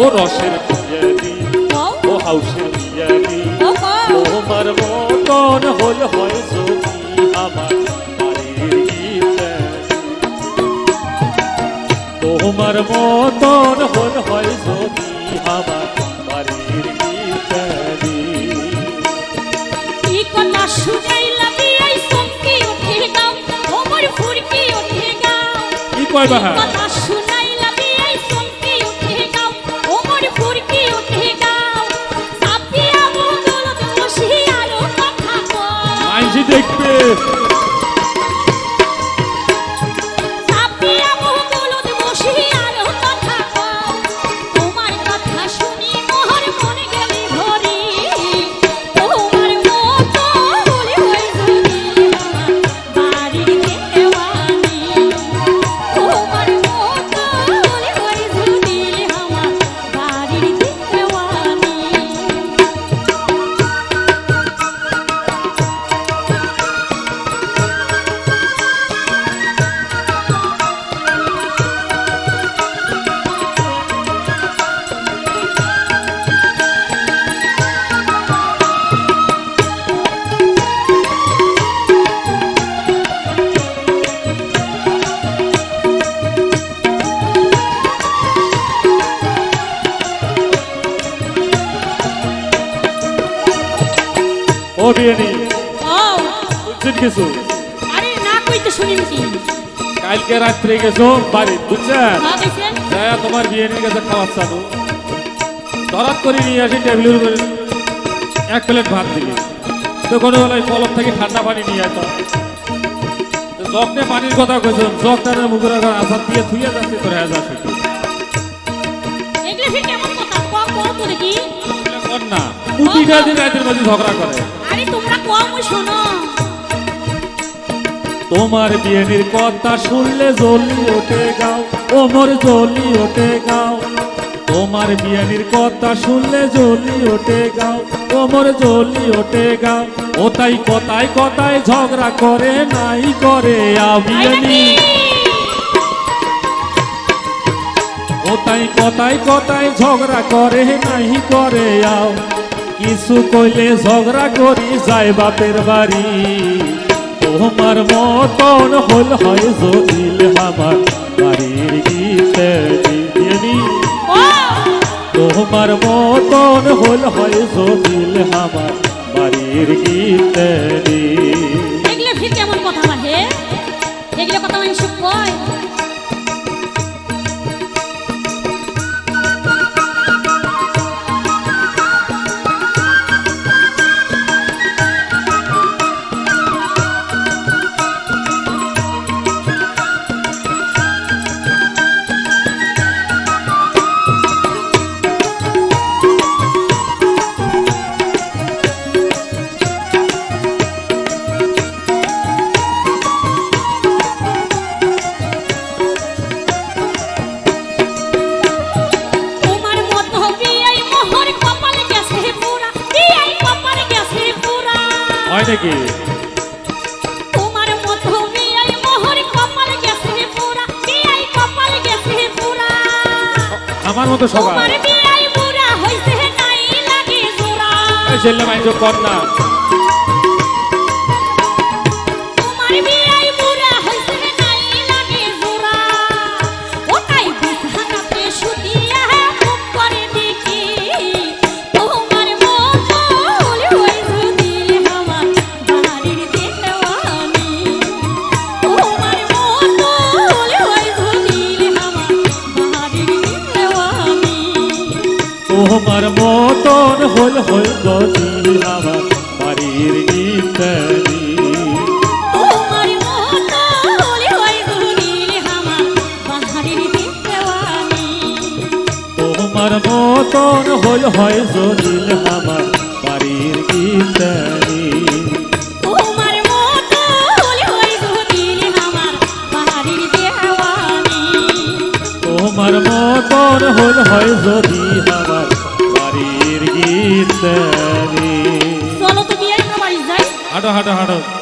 ও রসের কও ও হাউসের কও তোমার মতন হল হয় যদি আমার তোমার মতন হল হয় যদি আমার বাড়ির গীতে কি কথা শুনাইলাম এই চমকি উঠে গাও ওমর ফুরকি উঠে গাও কি কয় বাহা? দেখবে বিয়ানি বুঝছেন কিছু? আরে না কইতে শুনিম কি কালকে রাত্রে গেছো বাড়ি বুঝছেন? হ্যাঁ তোমার বিয়ানির কাছে খাওয়ার চালু করে নিয়ে আসি টেবিলের উপরে। এক প্লেট ভাত দিলি। তো কোনো বেলায় কলম থেকে ঠান্ডা পানি নিয়ে আসতো জগনে পানির কথা কইছ জগটা মুখের আগর আসার দিয়ে থুইয়া যাচ্ছে তোর হ্যাঁ যাচ্ছে না। দিন রাতের মধ্যে ঝগড়া করে। তোমরা কম শোনো। তোমার বিয়ের কথা শুনলে জলি ওঠে গাও ওমর জলি ওঠে গাও। তোমার বিয়ানির কথা শুনলে জলি ওঠে গাও ওমর জলি ওঠে গাও। ও তাই কথায় কথায় ঝগড়া করে নাই করে আবিয়ানি? ও তাই কথায় কথায় ঝগড়া করে নাই করে আও কিছু কইলে ঝগড়া করি যায় বাপের বাড়ি। তোমার মতন হল হয় জটিল আমার বাড়ির গীতে তোমার মতন হল হয় জটিল আমার বাড়ির গীতে পুরা আমার মতো সবাই। ছেলে মাইজ কর না। মতন হল হল যদি আমার বাড়ির গীতানি তোমার হলে মতন হল হয় জলিল আমার বাড়ির হলে দেওয়ানি। তোমার মতন হল হয় যদি আমার গীতানি চলো তুমি বাড়ি যাই। হাঁটো হাঁটো হাঁটো।